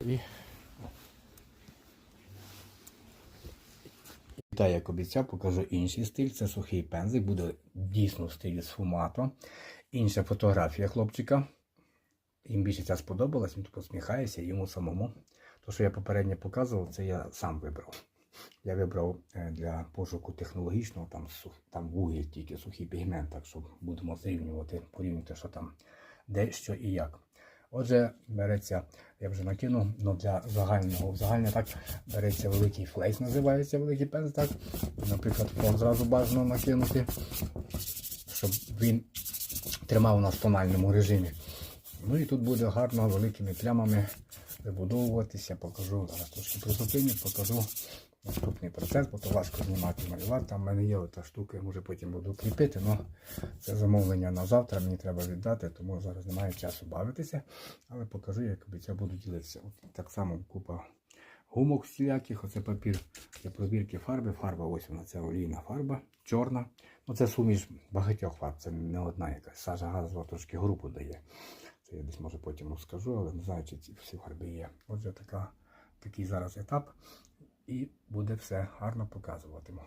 І... Та, як обіцяв, покажу інший стиль. Це сухий пензик, буде дійсно в стилі сфумато. Інша фотографія хлопчика. Їм більше ця сподобалась, він посміхається йому самому. То, що я попередньо показував, це я сам вибрав. Я вибрав е, для пошуку технологічного, там, сух- там вугіль тільки сухий пігмент, так що будемо зрівнювати, порівнювати, що там, де, що і як. Отже, береться, я вже накинув, але для загального узагальнення так береться великий флейс, називається великий пенс, так. Наприклад, фон зразу бажано накинути, щоб він тримав нас в тональному режимі. Ну і тут буде гарно великими плямами вибудовуватися. Покажу, зараз трошки призупиню, покажу наступний процес, бо то важко знімати малювати. Там в мене є ота штука, я може потім буду кріпити, але це замовлення на завтра, мені треба віддати, тому зараз немає часу бавитися. Але покажу, як обіцяв буду ділитися. От так само купа гумок всіляких, оце папір для пробірки фарби. Фарба, ось вона, це олійна фарба, чорна. Ну це суміш багатьох фарб, це не одна якась. Сажа газова трошки групу дає. Це я десь може потім розкажу, але не знаю, чи ці всі фарби є. Отже, така, такий зараз етап. І буде все гарно показуватиму.